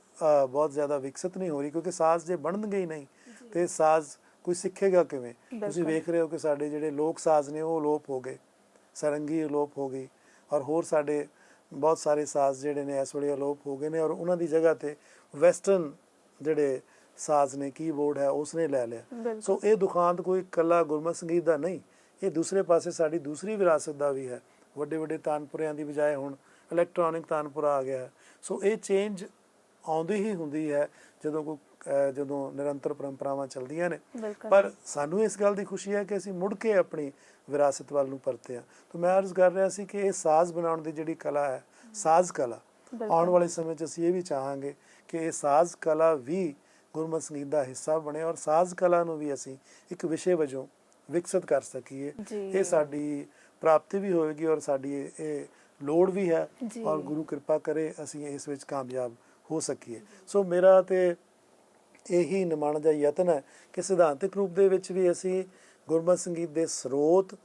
ਬਹੁਤ ਜ਼ਿਆਦਾ ਵਿਕਸਿਤ ਨਹੀਂ ਹੋ ਰਹੀ ਕਿਉਂਕਿ ਸਾਜ਼ ਜੇ ਬਣਨਗੇ ਹੀ ਨਹੀਂ ਤੇ ਸਾਜ਼ ਕੋਈ ਸਿੱਖੇਗਾ ਕਿਵੇਂ? ਤੁਸੀਂ। ਵੇਖ ਰਹੇ ਹੋ ਕਿ ਸਾਡੇ ਜਿਹੜੇ ਲੋਕ ਸਾਜ਼ ਨੇ ਉਹ ਅਲੋਪ ਹੋ ਗਏ। ਸਰੰਗੀ ਅਲੋਪ ਹੋ ਗਈ ਔਰ ਹੋਰ ਸਾਡੇ ਬਹੁਤ ਸਾਰੇ ਸਾਜ਼ ਜਿਹੜੇ ਨੇ ਇਸ ਵੇਲੇ ਅਲੋਪ ਹੋ ਗਏ ਨੇ ਔਰ ਉਹਨਾਂ ਦੀ ਜਗ੍ਹਾ ਤੇ ਵੈਸਟਰਨ ਜਿਹੜੇ ਸਾਜ਼ ਨੇ ਕੀਬੋਰਡ ਹੈ ਉਸਨੇ ਲੈ ਲਿਆ। ਸੋ ਇਹ ਦੁਖਾਂਤ ਕੋਈ ਕੱਲਾ ਗੁਰਮਤਿ ਸੰਗੀਤ ਦਾ ਨਹੀਂ ਇਹ ਦੂਸਰੇ ਪਾਸੇ ਸਾਡੀ ਦੂਸਰੀ ਵਿਰਾਸਤ ਦਾ ਵੀ ਹੈ। ਵੱਡੇ ਵੱਡੇ ਤਾਨਪੁਰਿਆਂ ਦੀ ਬਜਾਏ ਹੁਣ ਇਲੈਕਟ੍ਰੋਨਿਕ ਤਾਨਪੁਰਾ ਆ ਗਿਆ ਸੋ ਇਹ ਚੇਂਜ ਆਉਂਦੀ ਹੀ ਹੁੰਦੀ ਹੈ ਜਦੋਂ ਕੋਈ ਜਦੋਂ ਨਿਰੰਤਰ ਪਰੰਪਰਾਵਾਂ ਚੱਲਦੀਆਂ ਨੇ ਪਰ ਸਾਨੂੰ ਇਸ ਗੱਲ ਦੀ ਖੁਸ਼ੀ ਹੈ ਕਿ ਅਸੀਂ ਮੁੜ ਕੇ ਆਪਣੀ ਵਿਰਾਸਤ ਵੱਲ ਨੂੰ ਪਰਤੇ ਹਾਂ ਤਾਂ ਮੈਂ ਅਰਜ਼ ਕਰ ਰਿਹਾ ਸੀ ਕਿ ਇਹ ਸਾਜ਼ ਬਣਾਉਣ ਦੀ ਜਿਹੜੀ ਕਲਾ ਹੈ ਸਾਜ਼ ਕਲਾ। ਆਉਣ ਵਾਲੇ ਸਮੇਂ 'ਚ ਅਸੀਂ ਇਹ ਵੀ ਚਾਹਾਂਗੇ ਕਿ ਇਹ ਸਾਜ਼ ਕਲਾ ਵੀ ਗੁਰਮਤਿ ਸੰਗੀਤ ਦਾ ਹਿੱਸਾ ਬਣੇ ਔਰ ਸਾਜ਼ ਕਲਾ ਨੂੰ ਵੀ ਅਸੀਂ ਇੱਕ ਵਿਸ਼ੇ ਵਜੋਂ ਵਿਕਸਿਤ ਕਰ ਸਕੀਏ। ਇਹ ਸਾਡੀ ਪ੍ਰਾਪਤੀ ਵੀ ਹੋਏਗੀ ਔਰ ਸਾਡੀ ਇਹ- ਲੋੜ ਵੀ ਹੈ। ਔਰ ਗੁਰੂ ਕਿਰਪਾ ਕਰੇ ਅਸੀਂ ਇਸ ਵਿੱਚ ਕਾਮਯਾਬ ਹੋ ਸਕੀਏ ਸੋ ਮੇਰਾ ਤੇ ਇਹੀ ਨਿਮਾਣ ਦਾ ਯਤਨ ਹੈ ਕਿ ਸਿਧਾਂਤਕ ਰੂਪ ਦੇ ਵਿੱਚ ਵੀ ਅਸੀਂ ਗੁਰਮਤਿ ਸੰਗੀਤ ਦੇ ਸਰੋਤ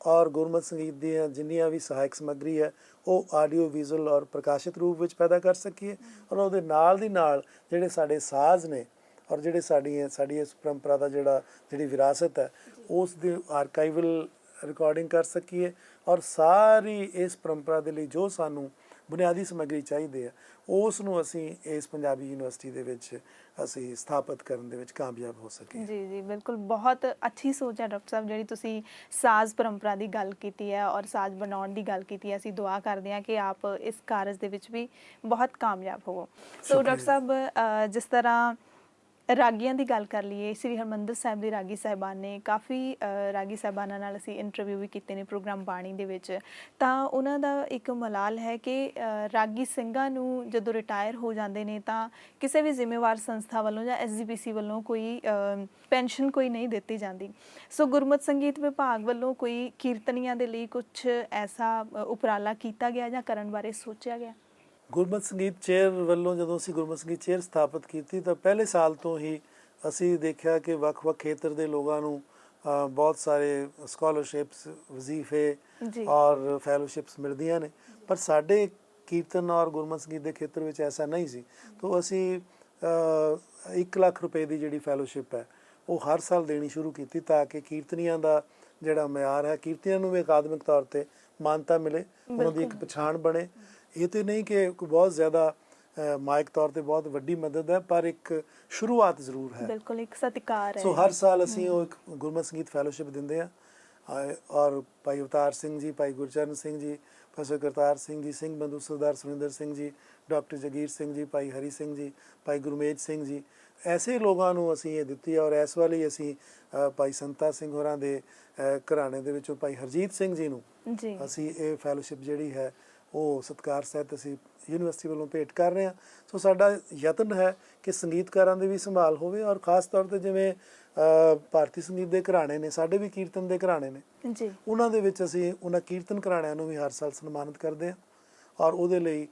ਔਰ ਗੁਰਮਤਿ ਸੰਗੀਤ ਦੀਆਂ ਜਿੰਨੀਆਂ ਵੀ ਸਹਾਇਕ ਸਮੱਗਰੀ ਹੈ, ਉਹ ਆਡੀਓ ਵਿਜ਼ੂਅਲ ਔਰ ਪ੍ਰਕਾਸ਼ਿਤ ਰੂਪ ਵਿੱਚ ਪੈਦਾ ਕਰ ਸਕੀਏ ਔਰ ਉਹਦੇ ਨਾਲ ਦੀ ਨਾਲ ਜਿਹੜੇ ਸਾਡੇ ਸਾਜ਼ ਨੇ ਔਰ ਜਿਹੜੇ ਸਾਡੀ ਸਾਡੀ ਇਸ ਪਰੰਪਰਾ ਦਾ ਜਿਹੜਾ, ਜਿਹੜੀ ਵਿਰਾਸਤ ਹੈ, ਉਸ ਦੀ ਆਰਕਾਈਵਲ ਰਿਕਾਰਡਿੰਗ ਕਰ ਸਕੀਏ ਔਰ ਸਾਰੀ ਇਸ ਪਰੰਪਰਾ ਦੇ ਲਈ ਜੋ ਸਾਨੂੰ ਬੁਨਿਆਦੀ ਸਮੱਗਰੀ ਚਾਹੀਦੀ ਹੈ ਉਸ ਨੂੰ ਅਸੀਂ ਇਸ ਪੰਜਾਬੀ ਯੂਨੀਵਰਸਿਟੀ ਦੇ ਵਿੱਚ ਅਸੀਂ ਸਥਾਪਿਤ ਕਰਨ ਦੇ ਵਿੱਚ ਕਾਮਯਾਬ ਹੋ ਸਕੀਏ। ਜੀ ਜੀ ਬਿਲਕੁਲ। ਬਹੁਤ ਅੱਛੀ ਸੋਚ ਹੈ ਡਾਕਟਰ ਸਾਹਿਬ ਜਿਹੜੀ ਤੁਸੀਂ ਸਾਜ਼ ਪਰੰਪਰਾ ਦੀ ਗੱਲ ਕੀਤੀ ਹੈ ਔਰ ਸਾਜ਼ ਬਣਾਉਣ ਦੀ ਗੱਲ ਕੀਤੀ ਹੈ ਅਸੀਂ ਦੁਆ ਕਰਦੇ ਹਾਂ ਕਿ ਆਪ ਇਸ ਕਾਰਜ ਦੇ ਵਿੱਚ ਵੀ ਬਹੁਤ ਕਾਮਯਾਬ ਹੋਵੋ। ਸੋ ਡਾਕਟਰ ਸਾਹਿਬ ਜਿਸ ਤਰ੍ਹਾਂ ਰਾਗੀਆਂ ਦੀ ਗੱਲ ਕਰ ਲਈਏ, ਸ੍ਰੀ ਹਰਮੰਦਰ ਸਾਹਿਬ ਦੇ ਰਾਗੀ ਸਾਹਿਬਾਨ ਨੇ ਕਾਫੀ ਰਾਗੀ ਸਾਹਿਬਾਨਾਂ ਨਾਲ ਅਸੀਂ ਇੰਟਰਵਿਊ ਵੀ ਕੀਤੇ ਨੇ ਪ੍ਰੋਗਰਾਮ ਬਾਣੀ ਦੇ ਵਿੱਚ। ਤਾਂ ਉਹਨਾਂ ਦਾ ਇੱਕ ਮਲਾਲ ਹੈ ਕਿ ਰਾਗੀ ਸਿੰਘਾਂ ਨੂੰ ਜਦੋਂ ਰਿਟਾਇਰ ਹੋ ਜਾਂਦੇ ਨੇ ਤਾਂ ਕਿਸੇ ਵੀ ਜ਼ਿੰਮੇਵਾਰ ਸੰਸਥਾ ਵੱਲੋਂ ਜਾਂ ਐਸਜੀਪੀਸੀ ਵੱਲੋਂ ਕੋਈ ਪੈਨਸ਼ਨ ਕੋਈ ਨਹੀਂ ਦਿੱਤੀ ਜਾਂਦੀ। ਸੋ ਗੁਰਮਤ ਸੰਗੀਤ ਵਿਭਾਗ ਵੱਲੋਂ ਕੋਈ ਕੀਰਤਨੀਆਂ ਦੇ ਲਈ ਕੁਝ ਐਸਾ ਉਪਰਾਲਾ ਕੀਤਾ ਗਿਆ ਜਾਂ ਕਰਨ ਬਾਰੇ ਸੋਚਿਆ ਗਿਆ? ਗੁਰਮਤਿ ਸੰਗੀਤ ਚੇਅਰ ਵੱਲੋਂ ਜਦੋਂ ਅਸੀਂ ਗੁਰਮਤਿ ਸੰਗੀਤ ਚੇਅਰ ਸਥਾਪਿਤ ਕੀਤੀ ਤਾਂ ਪਹਿਲੇ ਸਾਲ ਤੋਂ ਹੀ ਅਸੀਂ ਦੇਖਿਆ ਕਿ ਵੱਖ-ਵੱਖ ਖੇਤਰ ਦੇ ਲੋਕਾਂ ਨੂੰ ਬਹੁਤ ਸਾਰੇ ਸਕਾਲਰਸ਼ਿਪਸ ਵਜ਼ੀਫੇ। ਔਰ ਫੈਲੋਸ਼ਿਪਸ ਮਿਲਦੀਆਂ ਨੇ ਪਰ ਸਾਡੇ ਕੀਰਤਨ ਔਰ ਗੁਰਮਤਿ ਸੰਗੀਤ ਦੇ ਖੇਤਰ ਵਿੱਚ ਐਸਾ ਨਹੀਂ ਸੀ ਤੋਂ ਅਸੀਂ 1 ਲੱਖ ਰੁਪਏ ਦੀ ਜਿਹੜੀ ਫੈਲੋਸ਼ਿਪ ਹੈ ਉਹ ਹਰ ਸਾਲ ਦੇਣੀ ਸ਼ੁਰੂ ਕੀਤੀ ਤਾਂ ਕਿ ਕੀਰਤਨੀਆਂ ਦਾ ਜਿਹੜਾ ਮਿਆਰ ਹੈ ਕੀਰਤਨੀਆਂ ਨੂੰ ਵੀ ਅਕਾਦਮਿਕ ਤੌਰ ਤੇ ਮਾਨਤਾ ਮਿਲੇ ਉਹਨਾਂ ਦੀ ਇੱਕ। ਪਛਾਣ ਬਣੇ ਇਹ ਤੇ ਨਹੀਂ ਕਿ ਕੋਈ ਬਹੁਤ ਜ਼ਿਆਦਾ ਮਾਇਕ ਤੌਰ ਤੇ ਬਹੁਤ ਵੱਡੀ ਮਦਦ ਹੈ ਪਰ ਇੱਕ ਸ਼ੁਰੂਆਤ ਜ਼ਰੂਰ ਹੈ। ਬਿਲਕੁਲ ਇੱਕ ਸਤਿਕਾਰ ਹੈ ਸੋ ਹਰ ਸਾਲ ਅਸੀਂ ਉਹ ਇੱਕ ਗੁਰਮਤਿ ਸੰਗੀਤ ਫੈਲੋਸ਼ਿਪ ਦਿੰਦੇ ਆ ਔਰ ਭਾਈ ਅਵਤਾਰ ਸਿੰਘ ਜੀ ਭਾਈ ਗੁਰਚਰਨ ਸਿੰਘ ਜੀ ਪ੍ਰੋਫੈਸਰ ਕਰਤਾਰ ਸਿੰਘ ਜੀ ਸਿੰਘ ਬੰਧੂ ਸਰਦਾਰ ਸੁਰਿੰਦਰ ਸਿੰਘ ਜੀ ਡਾਕਟਰ ਜਗੀਰ ਸਿੰਘ ਜੀ ਭਾਈ ਹਰੀ ਸਿੰਘ ਜੀ ਭਾਈ ਗੁਰਮੇਜ ਸਿੰਘ ਜੀ। ਐਸੇ ਲੋਕਾਂ ਨੂੰ ਅਸੀਂ ਇਹ ਦਿੱਤੀ ਔਰ ਇਸ ਵਾਲੀ ਅਸੀਂ ਭਾਈ ਸੰਤਾ ਸਿੰਘ ਹੋਰਾਂ ਦੇ ਘਰਾਣੇ ਦੇ ਵਿੱਚੋਂ ਭਾਈ ਹਰਜੀਤ ਸਿੰਘ ਜੀ ਨੂੰ ਜੀ। ਅਸੀਂ ਇਹ ਫੈਲੋਸ਼ਿਪ ਜਿਹੜੀ ਹੈ ਉਹ ਸਤਕਾਰ ਸਹਿਤ ਅਸੀਂ ਯੂਨੀਵਰਸਿਟੀ ਵੱਲੋਂ ਭੇਟ ਕਰ ਰਹੇ ਹਾਂ। ਸੋ ਸਾਡਾ ਯਤਨ ਹੈ ਕਿ ਸੰਗੀਤਕਾਰਾਂ ਦੀ ਵੀ ਸੰਭਾਲ ਹੋਵੇ ਔਰ ਖਾਸ ਤੌਰ ਤੇ ਜਿਵੇਂ ਭਾਰਤੀ ਸੰਗੀਤ ਦੇ ਘਰਾਣੇ ਨੇ ਸਾਡੇ ਵੀ ਕੀਰਤਨ ਦੇ ਘਰਾਣੇ ਨੇ। ਜੀ। ਉਹਨਾਂ ਦੇ ਵਿੱਚ ਅਸੀਂ ਉਹਨਾਂ ਕੀਰਤਨ ਘਰਾਣਿਆਂ ਨੂੰ ਵੀ ਹਰ ਸਾਲ ਸਨਮਾਨਿਤ ਕਰਦੇ ਹਾਂ ਔਰ ਉਹਦੇ ਲਈ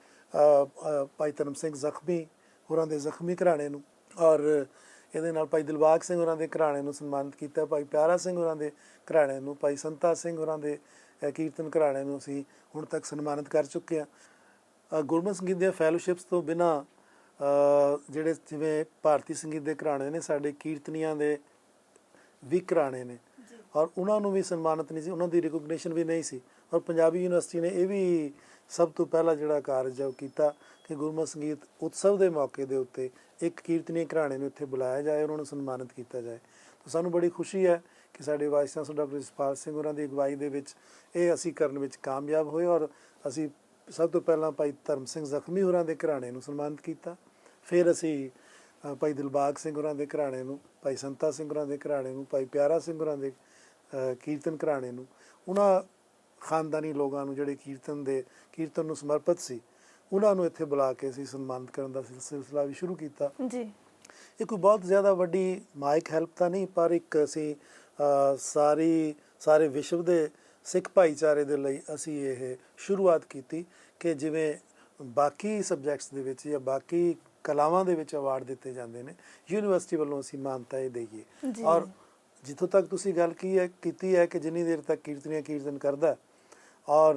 ਭਾਈ ਧਰਮ ਸਿੰਘ ਜ਼ਖਮੀ ਹੋਰਾਂ ਦੇ ਜ਼ਖਮੀ ਘਰਾਣੇ ਨੂੰ ਔਰ ਇਹਦੇ ਨਾਲ ਭਾਈ ਦਿਲਬਾਗ ਸਿੰਘ ਹੋਰਾਂ ਦੇ ਘਰਾਣੇ ਨੂੰ ਸਨਮਾਨਿਤ ਕੀਤਾ ਭਾਈ ਪਿਆਰਾ ਸਿੰਘ ਹੋਰਾਂ ਦੇ ਘਰਾਣੇ ਨੂੰ ਭਾਈ ਸੰਤਾ ਸਿੰਘ ਹੋਰਾਂ ਦੇ ਕੀਰਤਨ ਘਰਾਣੇ ਨੂੰ ਅਸੀਂ ਹੁਣ ਤੱਕ ਸਨਮਾਨਿਤ ਕਰ ਚੁੱਕੇ ਅ, ਗੁਰਮਤਿ ਸੰਗੀਤ ਦੀਆਂ ਫੈਲੋਸ਼ਿਪਸ ਤੋਂ ਬਿਨਾ ਜਿਹੜੇ ਜਿਵੇਂ ਭਾਰਤੀ ਸੰਗੀਤ ਦੇ ਘਰਾਣੇ ਨੇ ਸਾਡੇ ਕੀਰਤਨੀਆਂ ਦੇ ਵੀ ਘਰਾਣੇ ਨੇ। ਔਰ ਉਹਨਾਂ ਨੂੰ ਵੀ ਸਨਮਾਨਿਤ ਨਹੀਂ ਸੀ ਉਹਨਾਂ ਦੀ ਰਿਕੋਗਨੀਸ਼ਨ ਵੀ ਨਹੀਂ ਸੀ। ਔਰ ਪੰਜਾਬੀ ਯੂਨੀਵਰਸਿਟੀ ਨੇ ਇਹ ਵੀ ਸਭ ਤੋਂ ਪਹਿਲਾ ਜਿਹੜਾ ਕਾਰਜ ਉਹ ਕੀਤਾ ਕਿ ਗੁਰਮਤਿ ਸੰਗੀਤ ਉਤਸਵ ਦੇ ਮੌਕੇ ਦੇ ਉੱਤੇ ਇੱਕ ਕੀਰਤਨੀ ਘਰਾਣੇ ਨੂੰ ਇੱਥੇ ਬੁਲਾਇਆ ਜਾਏ ਉਹਨਾਂ ਨੂੰ ਸਨਮਾਨਿਤ ਕੀਤਾ ਜਾਏ। ਤਾਂ ਸਾਨੂੰ ਬੜੀ ਖੁਸ਼ੀ ਹੈ ਕਿ ਸਾਡੇ vice chancellor doctor Jaspal Singh ਹੋਰਾਂ ਦੀ ਅਗਵਾਈ ਦੇ ਵਿੱਚ ਇਹ ਅਸੀਂ ਕਰਨ ਵਿੱਚ ਕਾਮਯਾਬ ਹੋਏ ਔਰ ਅਸੀਂ ਸਭ ਤੋਂ ਪਹਿਲਾਂ ਭਾਈ ਧਰਮ ਸਿੰਘ ਜ਼ਖਮੀ ਹੋਰਾਂ ਦੇ ਘਰਾਣੇ ਨੂੰ ਸਨਮਾਨਿਤ ਕੀਤਾ। ਫਿਰ ਅਸੀਂ ਭਾਈ ਦਿਲਬਾਗ ਸਿੰਘ ਹੋਰਾਂ ਦੇ ਘਰਾਣੇ ਨੂੰ ਭਾਈ ਸੰਤਾ ਸਿੰਘ ਹੋਰਾਂ ਦੇ ਘਰਾਣੇ ਨੂੰ ਭਾਈ ਪਿਆਰਾ ਸਿੰਘ ਹੋਰਾਂ ਦੇ ਕੀਰਤਨ ਘਰਾਣੇ ਨੂੰ ਉਹਨਾਂ ਖਾਨਦਾਨੀ ਲੋਕਾਂ ਨੂੰ ਜਿਹੜੇ ਕੀਰਤਨ ਦੇ ਕੀਰਤਨ ਨੂੰ ਸਮਰਪਿਤ ਸੀ ਉਹਨਾਂ ਨੂੰ ਇੱਥੇ ਬੁਲਾ ਕੇ ਅਸੀਂ ਸਨਮਾਨਿਤ ਕਰਨ ਦਾ ਸਿਲ- ਸਿਲਸਿਲਾ ਵੀ ਸ਼ੁਰੂ ਕੀਤਾ। ਜੀ। ਇਹ ਕੋਈ ਬਹੁਤ ਜ਼ਿਆਦਾ ਵੱਡੀ ਮਾਈਕ ਹੈਲਪ ਤਾਂ ਨਹੀਂ ਪਰ ਇੱਕ ਅਸੀਂ ਸਾਰੀ ਸਾਰੇ ਵਿਸ਼ਵ ਦੇ ਸਿੱਖ ਭਾਈਚਾਰੇ ਦੇ ਲਈ ਅਸੀਂ ਇਹ ਸ਼ੁਰੂਆਤ ਕੀਤੀ ਕਿ ਜਿਵੇਂ ਬਾਕੀ ਸਬਜੈਕਟਸ ਦੇ ਵਿੱਚ ਜਾਂ ਬਾਕੀ ਕਲਾਵਾਂ ਦੇ ਵਿੱਚ ਅਵਾਰਡ ਦਿੱਤੇ ਜਾਂਦੇ ਨੇ ਯੂਨੀਵਰਸਿਟੀ ਵੱਲੋਂ ਅਸੀਂ ਮਾਨਤਾ ਇਹ ਦਈਏ। ਔਰ ਜਿੱਥੋਂ ਤੱਕ ਤੁਸੀਂ ਗੱਲ ਕੀ ਹੈ ਕੀਤੀ ਹੈ ਕਿ ਜਿੰਨੀ ਦੇਰ ਤੱਕ ਕੀਰਤਨੀਆ ਕੀਰਤਨ ਕਰਦਾ ਔਰ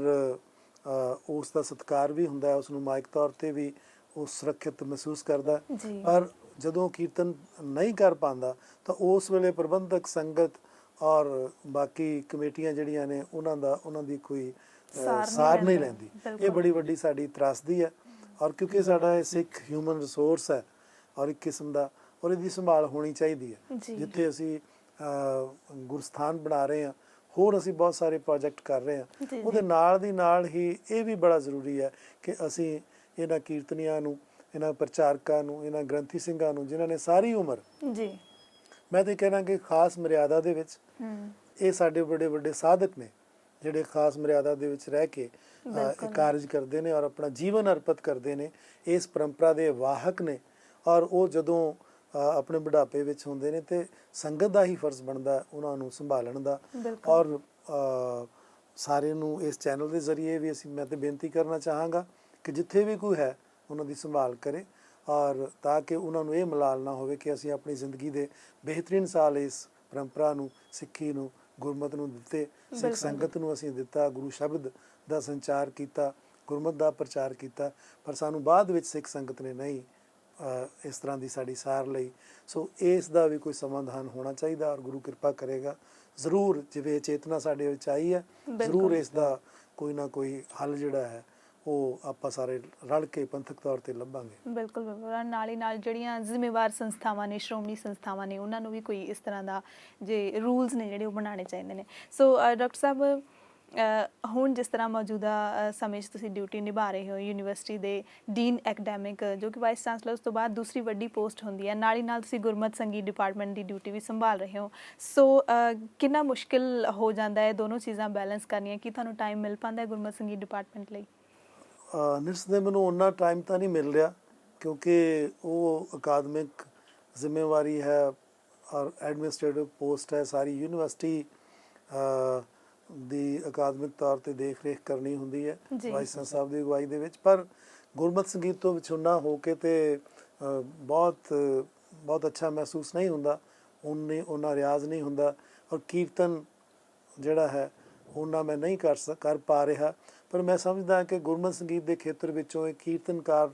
ਉਸ ਦਾ ਸਤਿਕਾਰ ਵੀ ਹੁੰਦਾ ਹੈ ਉਸ ਨੂੰ ਮਾਇਕ ਤੌਰ ਤੇ ਵੀ ਉਹ ਸੁਰੱਖਿਅਤ ਮਹਿਸੂਸ ਕਰਦਾ। ਪਰ ਜਦੋਂ ਕੀਰਤਨ ਨਹੀਂ ਕਰ ਪਾਉਂਦਾ ਤਾਂ ਉਸ ਵੇਲੇ ਪ੍ਰਬੰਧਕ ਸੰਗਤ ਔਰ ਬਾਕੀ ਕਮੇਟੀਆਂ ਜਿਹੜੀਆਂ ਨੇ ਉਹਨਾਂ ਦਾ ਉਹਨਾਂ ਦੀ ਕੋਈ ਸਾਰ ਨਹੀਂ ਲੈਂਦਾ। ਇਹ। ਬੜੀ ਵੱਡੀ ਸਾਡੀ ਤਰਾਸਦੀ ਹੈ ਔਰ ਕਿਉਂਕਿ ਸਾਡਾ ਇਹ ਸਿੱਖ ਹਿਊਮਨ ਰਿਸੋਰਸ ਹੈ ਔਰ ਇੱਕ ਕਿਸਮ ਦਾ ਔਰ ਇਹਦੀ ਸੰਭਾਲ ਹੋਣੀ ਚਾਹੀਦੀ ਹੈ। ਜਿੱਥੇ ਅਸੀਂ ਗੁਰਸਥਾਨ ਬਣਾ ਰਹੇ ਹਾਂ ਹੋਰ ਅਸੀਂ ਬਹੁਤ ਸਾਰੇ ਪ੍ਰੋਜੈਕਟ ਕਰ ਰਹੇ ਹਾਂ। ਉਹਦੇ ਨਾਲ ਦੀ ਨਾਲ ਹੀ ਇਹ ਵੀ ਬੜਾ ਜ਼ਰੂਰੀ ਹੈ ਕਿ ਅਸੀਂ ਇਹਨਾਂ ਕੀਰਤਨੀਆਂ ਨੂੰ ਇਹਨਾਂ ਪ੍ਰਚਾਰਕਾਂ ਨੂੰ ਇਹਨਾਂ ਗ੍ਰੰਥੀ ਸਿੰਘਾਂ ਨੂੰ ਜਿਨ੍ਹਾਂ ਨੇ ਸਾਰੀ ਉਮਰ ਜੀ ਮੈਂ ਤੇ ਕਹਿਣਾ ਕਿ ਖਾਸ ਮਰਿਆਦਾ ਦੇ ਵਿੱਚ ਇਹ ਸਾਡੇ ਬੜੇ ਵੱਡੇ ਸਾਧਕ ਨੇ ਜਿਹੜੇ ਖਾਸ ਮਰਿਆਦਾ ਦੇ ਵਿੱਚ ਰਹਿ ਕੇ ਕਾਰਜ ਕਰਦੇ ਨੇ ਔਰ ਆਪਣਾ ਜੀਵਨ ਅਰਪਿਤ ਕਰਦੇ ਨੇ ਇਸ ਪਰੰਪਰਾ ਦੇ ਵਾਹਕ ਨੇ ਔਰ ਉਹ ਜਦੋਂ ਆਪਣੇ ਬੁਢਾਪੇ ਵਿੱਚ ਹੁੰਦੇ ਨੇ ਤੇ ਸੰਗਤ ਦਾ ਹੀ ਫਰਜ਼ ਬਣਦਾ ਉਹਨਾਂ ਨੂੰ ਸੰਭਾਲਣ ਦਾ ਔਰ ਸਾਰੇ ਨੂੰ ਇਸ ਚੈਨਲ ਦੇ ਜ਼ਰੀਏ ਵੀ ਅਸੀਂ ਮੈਂ ਤੇ ਬੇਨਤੀ ਕਰਨਾ ਚਾਹਾਂਗਾ ਕਿ ਜਿੱਥੇ ਵੀ ਕੋਈ ਹੈ ਉਹਨਾਂ ਦੀ ਸੰਭਾਲ ਕਰੇ ਔਰ ਤਾਂ ਕਿ ਉਹਨਾਂ ਨੂੰ ਇਹ ਮਲਾਲ ਨਾ ਹੋਵੇ ਕਿ ਅਸੀਂ ਆਪਣੀ ਜ਼ਿੰਦਗੀ ਦੇ ਬਿਹਤਰੀਨ ਸਾਲ ਇਸ ਪਰੰਪਰਾ ਨੂੰ ਸਿੱਖੀ ਨੂੰ ਗੁਰਮਤ ਨੂੰ ਦਿੱਤੇ ਸਿੱਖ। ਸੰਗਤ ਨੂੰ ਅਸੀਂ ਦਿੱਤਾ ਗੁਰੂ ਸ਼ਬਦ ਦਾ ਸੰਚਾਰ ਕੀਤਾ ਗੁਰਮਤ ਦਾ ਪ੍ਰਚਾਰ ਕੀਤਾ ਪਰ ਸਾਨੂੰ ਬਾਅਦ ਵਿੱਚ ਸਿੱਖ ਸੰਗਤ ਨੇ ਨਹੀਂ ਇਸ ਤਰ੍ਹਾਂ ਦੀ ਸਾਡੀ ਸਾਰ ਲਈ ਸੋ ਇਸ ਦਾ ਵੀ ਕੋਈ ਸਮਾਧਾਨ ਹੋਣਾ ਚਾਹੀਦਾ ਔਰ ਗੁਰੂ ਕਿਰਪਾ ਕਰੇਗਾ ਜ਼ਰੂਰ ਜਿਵੇਂ ਚੇਤਨਾ ਸਾਡੇ ਵਿੱਚ ਆਈ ਹੈ ਜ਼ਰੂਰ। ਇਸ ਦਾ ਕੋਈ ਨਾ ਕੋਈ ਹੱਲ ਜਿਹੜਾ ਹੈ ਉਹ ਆਪਾਂ ਸਾਰੇ ਰਲ ਕੇ ਪੰਥਕ ਤੌਰ ਤੇ ਲੱਭਾਂਗੇ। ਬਿਲਕੁਲ ਬਿਲਕੁਲ। ਔਰ ਨਾਲ ਹੀ ਨਾਲ ਜਿਹੜੀਆਂ ਜ਼ਿੰਮੇਵਾਰ ਸੰਸਥਾਵਾਂ ਨੇ, ਸ਼੍ਰੋਮਣੀ ਸੰਸਥਾਵਾਂ ਨੇ, ਉਹਨਾਂ ਨੂੰ ਵੀ ਕੋਈ ਇਸ ਤਰ੍ਹਾਂ ਦਾ ਜੇ ਰੂਲਸ ਨੇ ਜਿਹੜੇ ਉਹ ਬਣਾਉਣੇ ਚਾਹੀਦੇ ਨੇ। ਸੋ ਡਾਕਟਰ ਸਾਹਿਬ ਹੁਣ ਜਿਸ ਤਰ੍ਹਾਂ ਮੌਜੂਦਾ ਸਮੇਂ 'ਚ ਤੁਸੀਂ ਡਿਊਟੀ ਨਿਭਾ ਰਹੇ ਹੋ ਯੂਨੀਵਰਸਿਟੀ ਦੇ ਡੀਨ ਐਕੈਡੈਮਿਕ, ਜੋ ਕਿ ਵਾਈਸ ਚਾਂਸਲਰ ਉਸ ਤੋਂ ਬਾਅਦ ਦੂਸਰੀ ਵੱਡੀ ਪੋਸਟ ਹੁੰਦੀ ਹੈ। ਨਾਲ ਹੀ ਨਾਲ ਤੁਸੀਂ ਗੁਰਮਤ ਸੰਗੀਤ ਡਿਪਾਰਟਮੈਂਟ ਦੀ ਡਿਊਟੀ ਵੀ ਸੰਭਾਲ ਰਹੇ ਹੋ। ਸੋ ਕਿੰਨਾ ਮੁਸ਼ਕਿਲ ਹੋ ਜਾਂਦਾ ਹੈ ਦੋਨੋਂ ਚੀਜ਼ਾਂ ਬੈਲੈਂਸ ਕਰਨੀਆਂ? ਕੀ ਤੁਹਾਨੂੰ ਟਾਈਮ ਮਿਲ ਪਾਉਂਦਾ ਹੈ ਗੁਰਮਤ ਸੰਗੀਤ ਡਿਪਾਰਟਮੈਂਟ ਲਈ? ਨਿਰਸ ਦੇ ਮੈਨੂੰ ਉਹਨਾਂ ਟਾਈਮ ਤਾਂ ਨਹੀਂ ਮਿਲ ਰਿਹਾ ਕਿਉਂਕਿ ਉਹ ਅਕਾਦਮਿਕ ਜ਼ਿੰਮੇਵਾਰੀ ਹੈ ਔਰ ਐਡਮਿਨਿਸਟ੍ਰੇਟਿਵ ਪੋਸਟ ਹੈ ਸਾਰੀ ਯੂਨੀਵਰਸਿਟੀ ਦੀ ਅਕਾਦਮਿਕ ਤੌਰ ਤੇ ਦੇਖ ਰੇਖ ਕਰਨੀ ਹੁੰਦੀ ਹੈ। ਵਾਈਸ ਸਾਹਿਬ ਦੀ ਅਗਵਾਈ ਦੇ ਵਿੱਚ ਪਰ ਗੁਰਮਤ ਸੰਗੀਤ ਤੋਂ ਵਿਛੁੰਨਾ ਹੋ ਕੇ ਤੇ ਬਹੁਤ ਬਹੁਤ ਅੱਛਾ ਮਹਿਸੂਸ ਨਹੀਂ ਹੁੰਦਾ ਉਹਨੇ ਉਹਨਾਂ ਰਿਆਜ਼ ਨਹੀਂ ਹੁੰਦਾ ਔਰ ਕੀਰਤਨ ਜਿਹੜਾ ਹੈ ਉਹਨਾਂ ਮੈਂ ਨਹੀਂ ਕਰ ਸਕ ਕਰ ਪਾ ਰਿਹਾ ਪਰ ਮੈਂ ਸਮਝਦਾ ਕਿ ਗੁਰਮਤ ਸੰਗੀਤ ਦੇ ਖੇਤਰ ਵਿੱਚੋਂ ਇੱਕ ਕੀਰਤਨਕਾਰ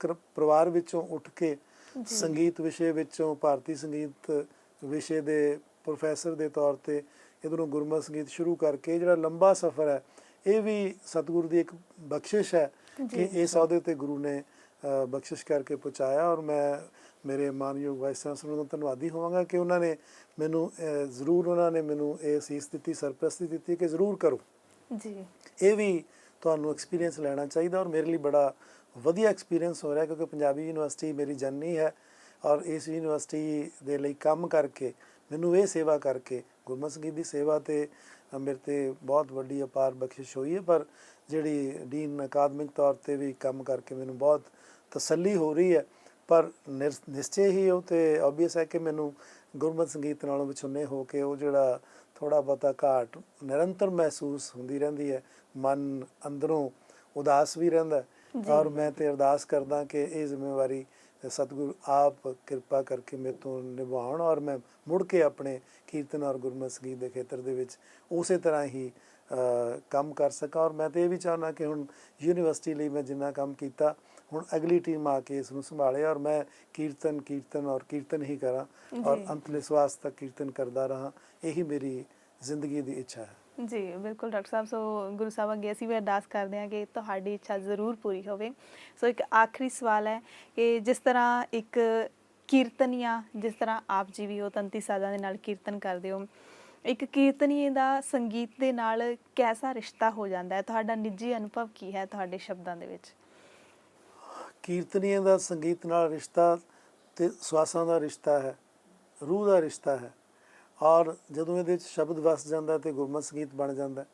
ਕਰ- ਪਰਿਵਾਰ ਵਿੱਚੋਂ ਉੱਠ ਕੇ। ਸੰਗੀਤ ਵਿਸ਼ੇ ਵਿੱਚੋਂ ਭਾਰਤੀ ਸੰਗੀਤ ਵਿਸ਼ੇ ਦੇ ਪ੍ਰੋਫੈਸਰ ਦੇ ਤੌਰ ਤੇ ਇਧਰੋਂ ਗੁਰਮਤ ਸੰਗੀਤ ਸ਼ੁਰੂ ਕਰਕੇ ਜਿਹੜਾ ਲੰਬਾ ਸਫ਼ਰ ਹੈ ਇਹ ਵੀ ਸਤਿਗੁਰੂ ਦੀ ਇੱਕ ਬਖਸ਼ਿਸ਼ ਹੈ ਕਿ। ਇਸ ਅਹੁਦੇ ਤੇ ਗੁਰੂ ਨੇ ਬਖਸ਼ਿਸ਼ ਕਰਕੇ ਪਹੁੰਚਾਇਆ ਔਰ ਮੈਂ ਮੇਰੇ ਮਾਨਯੋਗ ਵਾਈਸ ਚਾਂਸਲਰ ਦਾ ਧੰਨਵਾਦੀ ਹੋਵਾਂਗਾ ਕਿ ਉਹਨਾਂ ਨੇ ਮੈਨੂੰ ਜ਼ਰੂਰ ਉਹਨਾਂ ਨੇ ਮੈਨੂੰ ਇਹ ਅਸੀਸ ਦਿੱਤੀ ਸਰਪ੍ਰਸਤੀ ਦਿੱਤੀ ਕਿ ਜ਼ਰੂਰ ਕਰੋ ਜੀ ਇਹ ਵੀ ਤੁਹਾਨੂੰ ਐਕਸਪੀਰੀਅੰਸ ਲੈਣਾ ਚਾਹੀਦਾ ਔਰ ਮੇਰੇ ਲਈ ਬੜਾ ਵਧੀਆ ਐਕਸਪੀਰੀਅੰਸ ਹੋ ਰਿਹਾ ਕਿਉਂਕਿ ਪੰਜਾਬੀ ਯੂਨੀਵਰਸਿਟੀ ਮੇਰੀ ਜਨਨੀ ਹੈ ਔਰ ਇਸ ਯੂਨੀਵਰਸਿਟੀ ਦੇ ਲਈ ਕੰਮ ਕਰਕੇ, ਮੈਨੂੰ ਇਹ ਸੇਵਾ ਕਰਕੇ, ਗੁਰਮਤਿ ਸੰਗੀਤ ਦੀ ਸੇਵਾ ਤੇ ਮੇਰੇ ਤੇ ਬਹੁਤ ਵੱਡੀ ਅਪਾਰ ਬਖਸ਼ਿਸ਼ ਹੋਈ ਹੈ, ਪਰ ਜਿਹੜੀ ਡੀਨ ਅਕਾਦਮਿਕ ਤੌਰ ਤੇ ਵੀ ਕੰਮ ਕਰਕੇ ਮੈਨੂੰ ਬਹੁਤ ਤਸੱਲੀ ਹੋ ਰਹੀ ਹੈ, ਪਰ ਨਿਰ- ਨਿਸ਼ਚੈ ਹੀ ਉਹ ਤੇ ਆਬਵੀਅਸ ਹੈ ਕਿ ਮੈਨੂੰ ਗੁਰਮਤਿ ਸੰਗੀਤ ਨਾਲੋਂ ਵਿਛੁੰਨੇ ਹੋ ਕੇ ਉਹ ਜਿਹੜਾ ਥੋੜਾ ਬਹੁਤਾ ਘਾਟ ਨਿਰੰਤਰ ਮਹਿਸੂਸ ਹੁੰਦੀ ਰਹਿੰਦੀ ਹੈ। ਮਨ ਅੰਦਰੋਂ ਉਦਾਸ ਵੀ ਰਹਿੰਦਾ। ਔਰ ਮੈਂ ਤੇ ਅਰਦਾਸ ਕਰਦਾ ਕਿ ਇਹ ਜ਼ਿੰਮੇਵਾਰੀ ਸਤਿਗੁਰੂ ਆਪ ਕਿਰਪਾ ਕਰਕੇ ਮੇਰੇ ਤੋਂ ਨਿਭਾਉਣ ਔਰ ਮੈਂ ਮੁੜ ਕੇ ਆਪਣੇ ਕੀਰਤਨ ਔਰ ਗੁਰਮਤਿ ਸੰਗੀਤ ਦੇ ਖੇਤਰ ਦੇ ਵਿੱਚ ਉਸੇ ਤਰ੍ਹਾਂ ਹੀ ਕੰਮ ਕਰ ਸਕਾਂ। ਔਰ ਮੈਂ ਤੇ ਇਹ ਵੀ ਚਾਹੁੰਦਾ ਕਿ ਹੁਣ ਯੂਨੀਵਰਸਿਟੀ ਲਈ ਮੈਂ ਜਿੰਨਾ ਕੰਮ ਕੀਤਾ ਹੁਣ ਅਗਲੀ ਟੀਮ ਆ ਕੇ ਇਸ ਨੂੰ ਸੰਭਾਲੇ ਔਰ ਮੈਂ ਕੀਰਤਨ ਕੀਰਤਨ ਔਰ ਕੀਰਤਨ ਹੀ ਕਰਾਂ ਔਰ। ਅੰਤਲੇ ਸਵਾਸ ਤੱਕ ਕੀਰਤਨ ਕਰਦਾ ਰਹਾ ਇਹੀ ਮੇਰੀ ਜ਼ਿੰਦਗੀ ਦੀ ਇੱਛਾ ਹੈ। ਜੀ ਬਿਲਕੁਲ ਡਾਕਟਰ ਸਾਹਿਬ ਸੋ ਗੁਰੂ ਸਾਹਿਬ ਅੱਗੇ ਅਸੀਂ ਵੀ ਅਰਦਾਸ ਕਰਦੇ ਹਾਂ ਕਿ ਤੁਹਾਡੀ ਇੱਛਾ ਜ਼ਰੂਰ ਪੂਰੀ ਹੋਵੇ। ਸੋ ਇੱਕ ਆਖਰੀ ਸਵਾਲ ਹੈ ਕਿ ਜਿਸ ਤਰ੍ਹਾਂ ਇੱਕ ਕੀਰਤਨੀਆ ਜਿਸ ਤਰ੍ਹਾਂ ਆਪ ਜੀ ਵੀ ਹੋ ਤੰਤੀ ਸਾਜ਼ਾਂ ਦੇ ਨਾਲ ਕੀਰਤਨ ਕਰਦੇ ਹੋ ਇੱਕ ਕੀਰਤਨੀਏ ਦਾ ਸੰਗੀਤ ਦੇ ਨਾਲ ਕੈਸਾ ਰਿਸ਼ਤਾ ਹੋ ਜਾਂਦਾ ਹੈ? ਤੁਹਾਡਾ ਨਿੱਜੀ ਅਨੁਭਵ ਕੀ ਹੈ ਤੁਹਾਡੇ ਸ਼ਬਦਾਂ ਦੇ ਵਿੱਚ? ਕੀਰਤਨੀਆਂ ਦਾ ਸੰਗੀਤ ਨਾਲ ਰਿਸ਼ਤਾ ਤੇ ਸਵਾਸਾਂ ਦਾ ਰਿਸ਼ਤਾ ਹੈ, ਰੂਹ ਦਾ ਰਿਸ਼ਤਾ ਹੈ। ਔਰ ਜਦੋਂ ਇਹਦੇ ਵਿੱਚ ਸ਼ਬਦ ਵਸ ਜਾਂਦਾ ਤੇ ਗੁਰਮਤ ਸੰਗੀਤ ਬਣ ਜਾਂਦਾ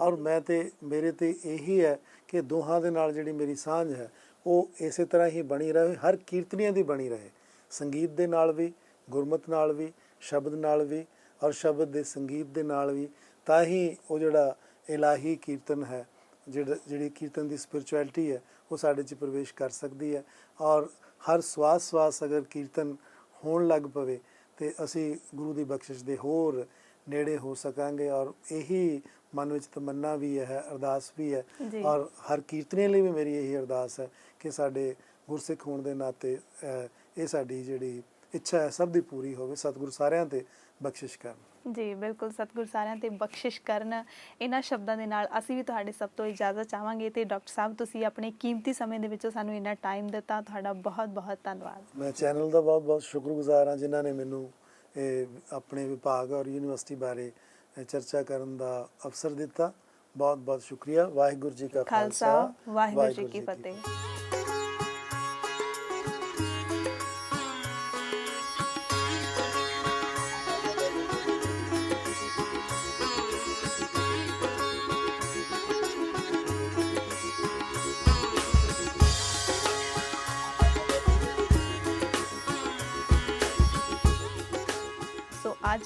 ਔਰ ਮੈਂ ਤੇ, ਮੇਰੇ ਤੇ ਇਹੀ ਹੈ ਕਿ ਦੋਹਾਂ ਦੇ ਨਾਲ ਜਿਹੜੀ ਮੇਰੀ ਸਾਂਝ ਹੈ, ਉਹ ਇਸੇ ਤਰ੍ਹਾਂ ਹੀ ਬਣੀ ਰਹੇ, ਹਰ ਕੀਰਤਨੀਆਂ ਦੀ ਬਣੀ ਰਹੇ। ਸੰਗੀਤ ਦੇ ਨਾਲ ਵੀ, ਗੁਰਮਤ ਨਾਲ ਵੀ, ਸ਼ਬਦ ਨਾਲ ਵੀ, ਔਰ ਸ਼ਬਦ ਦੇ ਸੰਗੀਤ ਦੇ ਨਾਲ ਵੀ, ਤਾਂ ਹੀ ਉਹ ਜਿਹੜਾ ਇਲਾਹੀ ਕੀਰਤਨ ਹੈ, ਜਿਹੜਾ, ਜਿਹੜੀ ਕੀਰਤਨ ਦੀ ਸਪਿਰਚੁਅਲਿਟੀ ਹੈ ਉਹ ਸਾਡੇ 'ਚ ਪ੍ਰਵੇਸ਼ ਕਰ ਸਕਦੀ ਹੈ ਔਰ ਹਰ ਸਵਾਸ ਸਵਾਸ ਅਗਰ ਕੀਰਤਨ ਹੋਣ ਲੱਗ ਪਵੇ ਤੇ ਅਸੀਂ ਗੁਰੂ ਦੀ ਬਖਸ਼ਿਸ਼ ਦੇ ਹੋਰ ਨੇੜੇ ਹੋ ਸਕਾਂਗੇ ਔਰ ਇਹੀ ਮਨ ਵਿੱਚ ਤਮੰਨਾ ਵੀ ਹੈ ਅਰਦਾਸ ਵੀ ਹੈ। ਔਰ ਹਰ ਕੀਰਤਨੀ ਲਈ ਵੀ ਮੇਰੀ ਇਹੀ ਅਰਦਾਸ ਹੈ ਕਿ ਸਾਡੇ ਗੁਰਸਿੱਖ ਹੋਣ ਦੇ ਨਾਤੇ ਇਹ ਸਾਡੀ ਜਿਹੜੀ ਇੱਛਾ ਹੈ ਸਭ ਦੀ ਪੂਰੀ ਹੋਵੇ ਸਤਿਗੁਰੂ ਸਾਰਿਆਂ ਤੇ ਬਖਸ਼ਿਸ਼ ਕਰਨ ਜੀ ਬਿਲਕੁਲ ਸਤਿਗੁਰ ਸਾਰਿਆਂ ਤੇ ਬਖਸ਼ਿਸ਼ ਕਰਨ ਇਹਨਾਂ ਸ਼ਬਦਾਂ ਦੇ ਨਾਲ ਅਸੀਂ ਵੀ ਤੁਹਾਡੇ ਸਭ ਤੋਂ ਇਜਾਜ਼ਤ ਚਾਹਾਂਗੇ ਤੇ ਡਾਕਟਰ ਸਾਹਿਬ ਤੁਸੀਂ ਆਪਣੇ ਕੀਮਤੀ ਸਮੇਂ ਦੇ ਵਿੱਚੋਂ ਸਾਨੂੰ ਇੰਨਾ ਟਾਈਮ ਦਿੱਤਾ ਤੁਹਾਡਾ ਬਹੁਤ ਬਹੁਤ ਧੰਨਵਾਦ। ਮੈਂ ਚੈਨਲ ਦਾ ਬਹੁਤ ਬਹੁਤ ਸ਼ੁਕਰਗੁਜ਼ਾਰ ਹਾਂ ਜਿਨ੍ਹਾਂ ਨੇ ਮੈਨੂੰ ਇਹ ਆਪਣੇ ਵਿਭਾਗ ਔਰ ਯੂਨੀਵਰਸਿਟੀ ਬਾਰੇ ਚਰਚਾ ਕਰਨ ਦਾ ਅਵਸਰ ਦਿੱਤਾ। ਬਹੁਤ ਬਹੁਤ ਸ਼ੁਕਰੀਆ। ਵਾਹਿਗੁਰੂ ਜੀ ਕਾ ਖਾਲਸਾ। ਵਾਹਿਗੁਰੂ ਜੀ ਕੀ ਫਤਿਹ।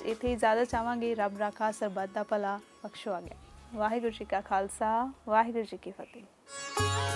ਇੱਥੇ ਇਜਾਜ਼ਤ ਚਾਹਾਂਗੇ ਰੱਬ ਰਾਖਾ ਸਰਬੱਤ ਦਾ ਭਲਾ ਬਖਸ਼ੋ ਆ ਗਿਆ ਵਾਹਿਗੁਰੂ ਜੀ ਕਾ ਖਾਲਸਾ ਵਾਹਿਗੁਰੂ ਜੀ ਕੀ ਫਤਿਹ